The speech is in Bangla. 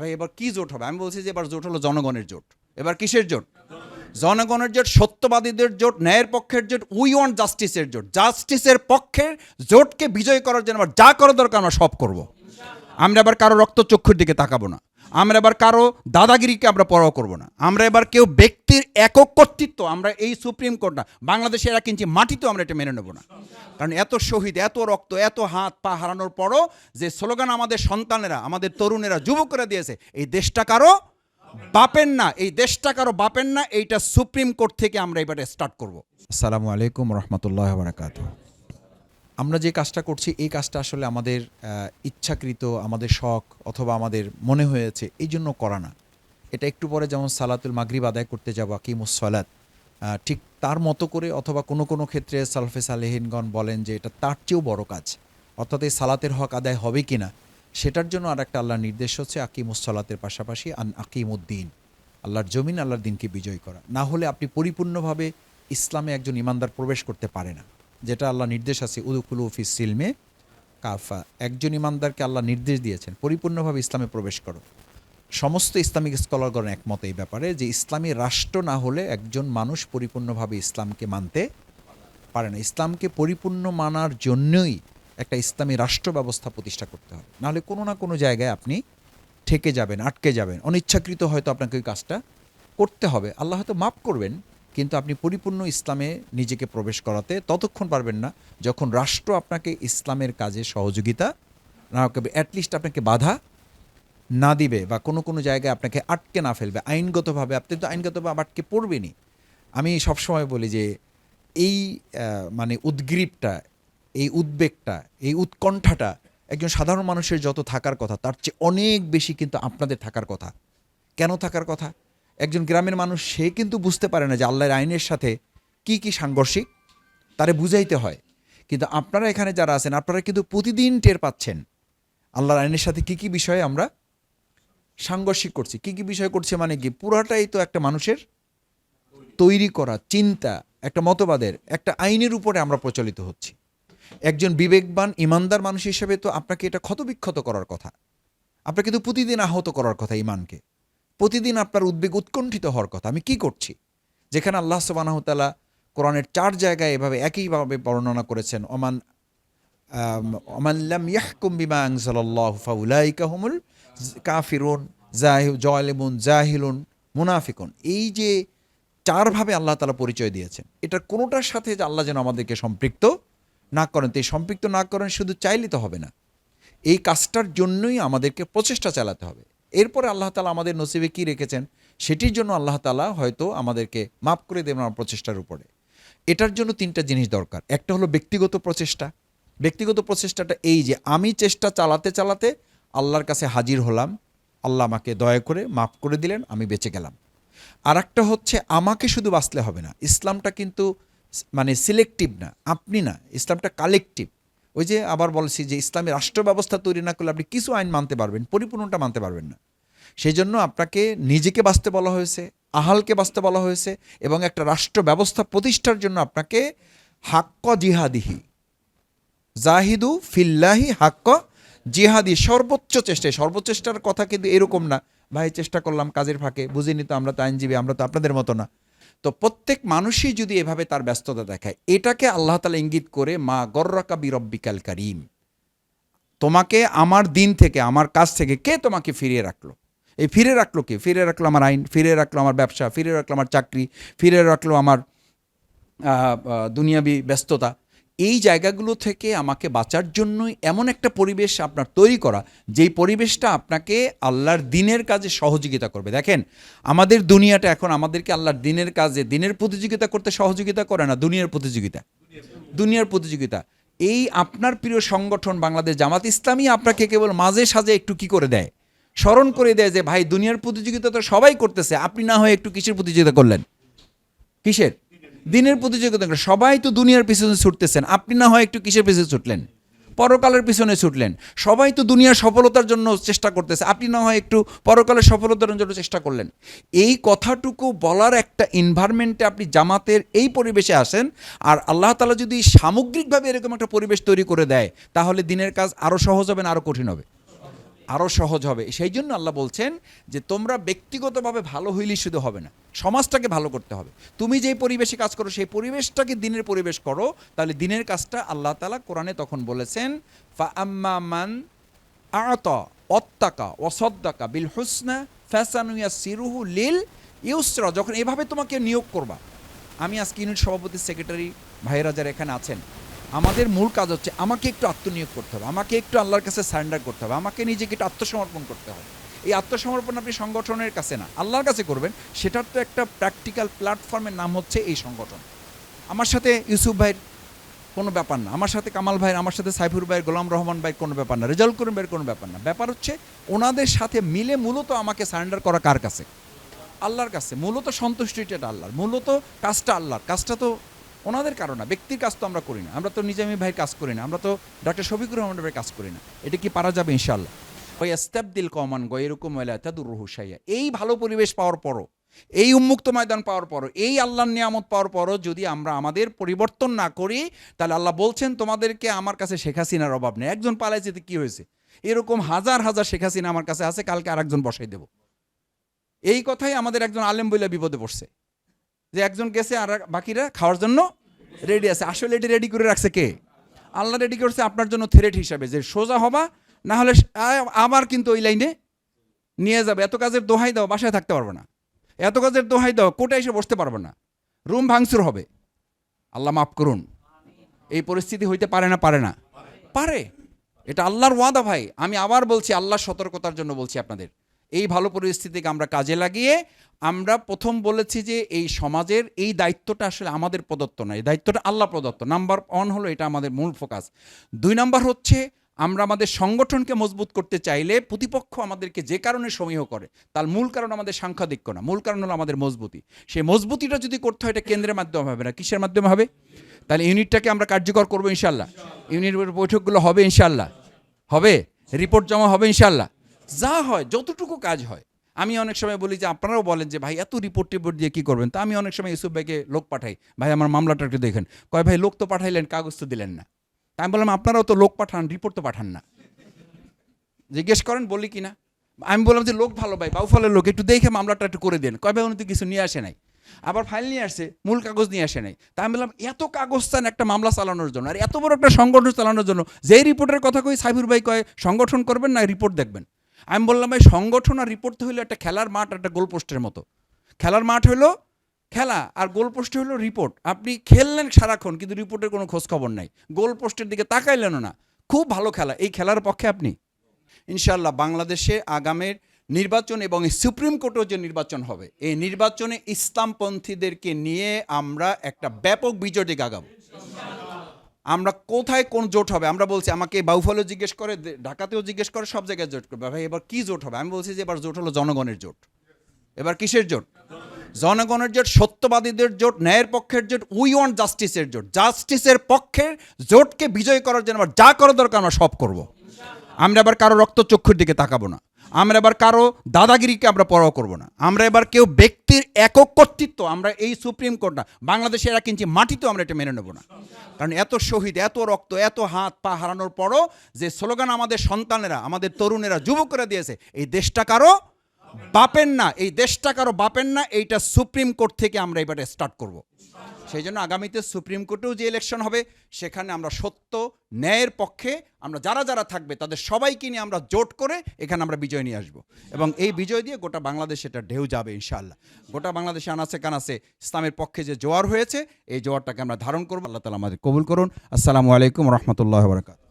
ভাই, এবার কি জোট হবে? আমি বলছি যে এবার জোট হলো জনগণের জোট। এবার কিসের জোট? জনগণের জোট, সত্যবাদীদের জোট, ন্যায়ের পক্ষের জোট, উই ওয়ান্ট জাস্টিসের জোট। জাস্টিসের পক্ষের জোটকে বিজয় করার জন্য আবার যা করা দরকার আমরা সব করব। আমরা আবার কারও রক্ত চক্ষুর দিকে তাকাবো না। আমরা এবার কারও দাদাগিরিকে আমরা পরোয়া করব না। আমরা এবার কেউ ব্যক্তির একক কর্তৃত্ব, আমরা এই সুপ্রিম কোর্ট না, বাংলাদেশের এক ইঞ্চি মাটিতেও আমরা এটা মেনে নেব না। কারণ এত শহীদ, এত রক্ত, এত হাত, পা হারানোর পরও যে স্লোগান আমাদের সন্তানেরা, আমাদের তরুণেরা যুবকরা দিয়েছে, এই দেশটা কারও বাপেন না, এই দেশটা কারও বাপেন না, এইটা সুপ্রিম কোর্ট থেকে আমরা এবারে স্টার্ট করব। আসসালামু আলাইকুম রহমতুল্লাহ বারাকাত আমরা যে কাজটা করছি এই কাজটা আসলে আমাদের ইচ্ছাকৃত আমাদের শখ অথবা আমাদের মনে হয়েছে এই জন্য করা না। এটা একটু পরে যেমন সালাতুল মাগরিব আদায় করতে যাব আকিমুস সালাত আহ, ঠিক তার মতো করে অথবা কোনো কোনো ক্ষেত্রে সালফে সালেহিনগণ বলেন যে এটা তার চেয়েও বড় কাজ। অর্থাৎ এই সালাতের হক আদায় হবে কি না সেটার জন্য আর একটা আল্লাহর নির্দেশ হচ্ছে আকিমুস সালাতের পাশাপাশি আন আকিমুদ্দিন আল্লাহর জমিন আল্লাহর দিনকে বিজয় করা। না হলে আপনি পরিপূর্ণভাবে ইসলামে একজন ইমানদার প্রবেশ করতে পারে না। যেটা আল্লাহ নির্দেশ আছে, উদুকুলু ফিস সিলমে কাফা। একজন ইমানদারকে আল্লাহ নির্দেশ দিয়েছেন, পরিপূর্ণভাবে ইসলামে প্রবেশ করো। সমস্ত ইসলামিক স্কলারগণ একমত এই ব্যাপারে যে ইসলামী রাষ্ট্র না হলে একজন মানুষ পরিপূর্ণভাবে ইসলামকে মানতে পারে না। ইসলামকে পরিপূর্ণ মানার জন্যই একটা ইসলামী রাষ্ট্র ব্যবস্থা প্রতিষ্ঠা করতে হবে। নাহলে কোনো না কোনো জায়গায় আপনি ঠেকে যাবেন, আটকে যাবেন। অনিচ্ছাকৃত হয়তো আপনাকে ওই কাজটা করতে হবে। আল্লাহ হয়তো মাফ করবেন কিন্তু আপনি পরিপূর্ণ ইসলামে নিজেকে প্রবেশ করাতে ততক্ষণ পারবেন না যখন রাষ্ট্র আপনাকে ইসলামের কাজে সহযোগিতা না অ্যাটলিস্ট আপনাকে বাধা না দিবে বা কোনো কোনো জায়গায় আপনাকে আটকে না ফেলবে। আইনগতভাবে, আপনি তো আইনগতভাবে আটকে পড়বেনই। আমি সবসময় বলি যে এই মানে উদ্গ্রীবটা, এই উদ্বেগটা, এই উৎকণ্ঠাটা একজন সাধারণ মানুষের যত থাকার কথা, তার চেয়ে অনেক বেশি কিন্তু আপনাদের থাকার কথা। কেন থাকার কথা? একজন গ্রামের মানুষ, সে কিন্তু বুঝতে পারে না যে আল্লাহর আইনের সাথে কি কি সাংঘর্ষিক, তারে বুঝাইতে হয়। কিন্তু আপনারা এখানে যারা আছেন, আপনারা কিন্তু প্রতিদিন টের পাচ্ছেন আল্লাহর আইনের সাথে কি কি বিষয়ে আমরা সাংঘর্ষিক করছি, কি কি বিষয় করছে মানে কি? পুরাটাই তো একটা মানুষের তৈরি করা, চিন্তা, একটা মতবাদের, একটা আইনের উপরে আমরা প্রচলিত হচ্ছি। একজন বিবেকবান, ইমানদার মানুষ হিসেবে তো আপনাকে এটা ক্ষতবিক্ষত করার কথা। আপনাকে তো প্রতিদিন আহত করার কথা ইমানকে। প্রতিদিন আপনার উদ্বেগ উৎকণ্ঠিত হওয়ার কথা। আমি কি করছি? যেখানে আল্লাহ সুবানাহতালা কোরআনের চার জায়গায় এভাবে একইভাবে বর্ণনা করেছেন অমান আম, ওমাল্লাম ইয়াহকুম বিমা আনজালাল্লাহু ফাউলাইকা হুমুল কাফিরুন জাহি জয়লেমুন জাহিলুন মুনাফিকুন। এই যে চারভাবে আল্লাহ তালা পরিচয় দিয়েছেন এটার কোনোটার সাথে যে আল্লাহ যেন আমাদেরকে সম্পৃক্ত না করেন। তো এই সম্পৃক্ত না করেন শুধু চাইলে তো হবে না। এই কাজটার জন্যই আমাদেরকে প্রচেষ্টা চালাতে হবে। এরপরে আল্লাহ তালা আমাদের নসিবে কি রেখেছেন? সেটির জন্য আল্লাহ তালা হয়তো আমাদেরকে মাফ করে দেবেন আমার প্রচেষ্টার উপরে। এটার জন্য তিনটা জিনিস দরকার। একটা হলো ব্যক্তিগত প্রচেষ্টা। ব্যক্তিগত প্রচেষ্টাটা এই যে, আমি চেষ্টা চালাতে চালাতে আল্লাহর কাছে হাজির হলাম। আল্লাহ আমাকে দয়া করে মাফ করে দিলেন, আমি বেঁচে গেলাম। আর একটা হচ্ছে, আমাকে শুধু বাঁচলে হবে না। ইসলামটা কিন্তু মানে সিলেক্টিভ না, আপনি না, ইসলামটা কালেকটিভ ওই যে আবার বলছি যে ইসলামী রাষ্ট্র ব্যবস্থা তৈরি না করলে আপনি কিছু আইন মানতে পারবেন, পরিপূর্ণটা মানতে পারবেন না। সেই জন্য আপনাকে নিজেকে বাঁচতে বলা হয়েছে, আহালকে বাঁচতে বলা হয়েছে এবং একটা রাষ্ট্র ব্যবস্থা প্রতিষ্ঠার জন্য আপনাকে হাক্ক জিহাদিহি, জাহিদু ফিল্লাহি হাক্ক জিহাদি সর্বোচ্চ চেষ্টায় সর্বোচ্চ চেষ্টার কথা কিন্তু এরকম না, ভাই, চেষ্টা করলাম কাজের ফাঁকে, বুঝিনি তো আমরা তো আইনজীবী, আমরা তো আপনাদের মতো না। তো প্রত্যেক মানুষই যদি এভাবে তার ব্যস্ততা দেখায়, এটাকে আল্লাহ তালা ইঙ্গিত করে, মা গর্রাকা বিরব্বিকাল কারিম। তোমাকে আমার দিন থেকে, আমার কাজ থেকে কে তোমাকে ফিরিয়ে রাখল? এই ফিরে রাখল কে? ফিরে রাখল আমার আইন ফিরে রাখল আমার ব্যবসা ফিরে রাখল আমার চাকরি ফিরে রাখল আমার দুনিয়াবি ব্যস্ততা। এই জায়গাগুলো থেকে আমাকে বাঁচার জন্যই এমন একটা পরিবেশ আপনার তৈরি করা, যেই পরিবেশটা আপনাকে আল্লাহর দিনের কাজে সহযোগিতা করবে। দেখেন, আমাদের দুনিয়াটা এখন আমাদেরকে আল্লাহর দিনের কাজে, দিনের প্রতিযোগিতা করতে সহযোগিতা করে না, দুনিয়ার প্রতিযোগিতা। দুনিয়ার প্রতিযোগিতা। এই আপনার প্রিয় সংগঠন বাংলাদেশ জামাত ইসলামী আপনাকে কেবল মাঝে সাজে একটু কি করে দেয়? স্মরণ করে দেয় যে, ভাই, দুনিয়ার প্রতিযোগিতা তো সবাই করতেছে, আপনি না হয় একটু কিসের প্রতিযোগিতা করলেন? কিসের? দিনের প্রতিযোগিতা সবাই তো দুনিয়ার পিছনে ছুটতেছেন। আপনি না হয় একটু কিসের পিছনে ছুটলেন? পরকালের পিছনে ছুটলেন। সবাই তো দুনিয়ার সফলতার জন্য চেষ্টা করতেছে, আপনি না হয় একটু পরকালের সফলতার জন্য চেষ্টা করলেন। এই কথাটুকু বলার একটা এনভায়রনমেন্টে আপনি জামাতের এই পরিবেশে আসেন, আর আল্লাহ তালা যদি সামগ্রিকভাবে এরকম একটা পরিবেশ তৈরি করে দেয়, তাহলে দিনের কাজ আরও সহজ হবে না আরও কঠিন হবে। আরও সহজ হবে। সেই জন্য আল্লাহ বলছেন যে, তোমরা ব্যক্তিগতভাবে ভালো হইলেই শুধু হবে না। সমাজটাকে ভালো করতে হবে। তুমি যেই পরিবেশে কাজ করো, সেই পরিবেশটাকে দিনের পরিবেশ করো। তাহলে দিনের কাজটা আল্লাহ তালা কোরআনে তখন বলেছেন ফা আম্মা মান আত অত্তাকা অসদ্দাকা বিল হুসনা ফ্যাসানুয়া সিরুহু লিল ইউসরা। যখন এভাবে তোমাকে নিয়োগ করবা। আমি আজকে ইউনিট সভাপতি সেক্রেটারি ভাইয়েরা যারা এখানে আছেন আমাদের মূল কাজ হচ্ছে আমাকে একটু আত্মনিয়োগ করতে হবে, আমাকে একটু আল্লাহর কাছে সারেন্ডার করতে হবে, আমাকে নিজেকে একটু আত্মসমর্পণ করতে হবে। এই আত্মসমর্পণ আপনি সংগঠনের কাছে না, আল্লাহর কাছে করবেন, সেটার তো একটা প্র্যাকটিক্যাল প্ল্যাটফর্মের নাম হচ্ছে এই সংগঠন। আমার সাথে ইউসুফ ভাইয়ের কোনো ব্যাপার না, আমার সাথে কামাল ভাইয়ের, আমার সাথে সাইফুর ভাইয়ের, গোলাম রহমান ভাইয়ের কোনো ব্যাপার না রেজাল্ট করিম ভাইয়ের কোনো ব্যাপার না। ব্যাপার হচ্ছে ওনাদের সাথে মিলে মূলত আমাকে সারেন্ডার করা কার কাছে? আল্লাহর কাছে। মূলত সন্তুষ্টিটা আল্লাহর, মূলত কাজটা আল্লাহর, কাজটা তো ওনাদের কারণ না, ব্যক্তির কাজ তো আমরা করি না। আমরা তো নিজামী ভাইয়ের কাজ করি না, আমরা তো ডক্টর শফিকুর রহমান ভাইয়ের কাজ করি না। এটা কি পারা যাবে ইনশাল্লাহ ওই আস্তাবদিল কমান গয়েরকম তাদুর রহুসাইয়া এই ভালো পরিবেশ পাওয়ার পরও, এই উন্মুক্ত ময়দান পাওয়ার পরও, এই আল্লাহর নিয়ামত পাওয়ার পরও যদি আমরা আমাদের পরিবর্তন না করি, তাহলে আল্লাহ বলছেন, তোমাদেরকে আমার কাছে শেখ হাসিনার অভাব নেই। একজন পালাইছে তো কি হয়েছে? এরকম হাজার হাজার শেখ হাসিনা আমার কাছে আছে, কালকে আরেকজন বসাই দেব। এই কথাই আমাদের একজন আলেম বইলা বিপদে পড়ছে। যে একজন গেছে আর বাকিরা খাওয়ার জন্য রেডি আছে। আসলে এটি রেডি করে রাখছে কে? আল্লাহ রেডি করছে আপনার জন্য থ্রেট হিসাবে, যে সোজা হবা, না হলে আবার কিন্তু ওই লাইনে নিয়ে যাবে। এত কাজের দোহাই দাও, বাসায় থাকতে পারবে না। এত কাজের দোহাই দাও কোটা এসে বসতে পারবে না। রুম ভাঙচুর হবে। আল্লাহ মাফ করুন। এই পরিস্থিতি হইতে পারে না পারে না। পারে। এটা আল্লাহর ওয়াদা ভাই। আমি আবার বলছি, আল্লাহর সতর্কতার জন্য বলছি আপনাদের। এই ভালো পরিস্থিতিকে আমরা কাজে লাগিয়ে আমরা প্রথম বলেছি যে এই সমাজের এই দায়িত্বটা আসলে আমাদের প্রদত্ত নয়। এই দায়িত্বটা আল্লাহ প্রদত্ত। নাম্বার ওয়ান হলো এটা আমাদের মূল ফোকাস। দুই নাম্বার হচ্ছে আমরা আমাদের সংগঠনকে মজবুত করতে চাইলে প্রতিপক্ষ আমাদেরকে যে কারণে সমীহ করে, তার মূল কারণ আমাদের সাংখ্যাধিক্য না মূল কারণ হলো আমাদের মজবুতি। সেই মজবুতিটা যদি করতে হয় এটা কেন্দ্রের মাধ্যমে হবে না, কিসের মাধ্যমে হবে? তাহলে ইউনিটটাকে আমরা কার্যকর করব ইনশাল্লাহ ইউনিটের বৈঠকগুলো হবে ইনশাল্লাহ হবে? রিপোর্ট জমা হবে ইনশাল্লাহ যা হয়, যতটুকু কাজ হয়। আমি অনেক সময় বলি যে, আপনারাও বলেন যে, ভাই, এত রিপোর্ট টিপোর্ট দিয়ে কী করবেন? তা আমি অনেক সময় ইউসুফ ভাইকে লোক পাঠাই। ভাই, আমার মামলাটা একটু দেখেন। কয়, ভাই, লোক তো পাঠাইলেন, কাগজ তো দিলেন না। তা আমি বললাম, আপনারাও তো লোক পাঠান রিপোর্ট তো পাঠান না। জিজ্ঞেস করেন, বলি কি না? আমি বললাম যে, লোক ভালো ভাই, বাউফলের লোক, একটু দেখে মামলাটা একটু করে দেন। কয়, ভাই, উনি তো কিছু নিয়ে আসে নাই। আবার ফাইল নিয়ে আসছে মূল কাগজ নিয়ে আসে নাই। তা আমি বললাম, এত কাগজ চান একটা মামলা চালানোর জন্য, আর এত বড় একটা সংগঠন চালানোর জন্য, যেই রিপোর্টের কথা কই সাইফুর ভাই কয়, সংগঠন করবেন না রিপোর্ট দেখবেন আমি বললাম, ভাই, সংগঠন আর রিপোর্ট তো হলো একটা খেলার মাঠ একটা গোল পোস্টের মতো। খেলার মাঠ হলো খেলা আর গোল পোস্টে হলো রিপোর্ট আপনি খেললেন সারাক্ষণ, কিন্তু রিপোর্টের কোনো খোঁজ খবর নাই। গোল পোস্টের দিকে তাকাইলেনও না। খুব ভালো খেলা। এই খেলার পক্ষে আপনি? ইনশাল্লাহ বাংলাদেশে আগামের নির্বাচন এবং সুপ্রিম কোর্টেও যে নির্বাচন হবে, এই নির্বাচনে ইসলামপন্থীদেরকে নিয়ে আমরা একটা ব্যাপক বিজয় দিকে আগাবো আমরা কোথায় কোন জোট হবে? আমরা বলছি, আমাকে বাউফলেও জিজ্ঞেস করে ঢাকাতেও জিজ্ঞেস করে, সব জায়গায় জোট করবে। ভাই, এবার কি জোট হবে? আমি বলছি যে, এবার জোট হলো জনগণের জোট। এবার কিসের জোট? জনগণের জোট, সত্যবাদীদের জোট, ন্যায়ের পক্ষের জোট, উই ওয়ান্ট জাস্টিসের জোট। জাস্টিসের পক্ষের জোটকে বিজয় করার জন্য আবার যা করা দরকার আমরা সব করব। আমরা আবার কারও রক্ত চক্ষুর দিকে তাকাবো না। আমরা এবার কারও দাদাগিরিকে আমরা পরোয়া করব না। আমরা এবার কেউ ব্যক্তির একক কর্তৃত্ব, আমরা এই সুপ্রিম কোর্ট না বাংলাদেশে এরা কিনছি মাটিতেও আমরা এটা মেনে নেব না। কারণ এত শহীদ, এত রক্ত, এত হাত, পা হারানোর পরও যে স্লোগান আমাদের সন্তানেরা, আমাদের তরুণেরা যুবকরা দিয়েছে, এই দেশটা কারও বাপের না, এই দেশটা কারও বাপের না, এইটা সুপ্রিম কোর্ট থেকে আমরা এবারে স্টার্ট করব। সেই জন্য আগামীতে সুপ্রিম কোর্টেও যে ইলেকশন হবে, সেখানে আমরা সত্য, ন্যায়ের পক্ষে আমরা যারা যারা থাকবে, তাদের সবাইকে নিয়ে আমরা জোট করে এখানে আমরা বিজয় নিয়ে আসব। এবং এই বিজয় দিয়ে গোটা বাংলাদেশ এটা ঢেউ যাবে ইনশাআল্লাহ। গোটা বাংলাদেশে আনাচে কানাচে ইসলামের পক্ষে যে জোয়ার হয়েছে, এই জোয়ারটাকে আমরা ধারণ করব। আল্লাহ তালা আমাদের কবুল করুন। আসসালামু আলাইকুম রহমতুল্লাহ বরকাত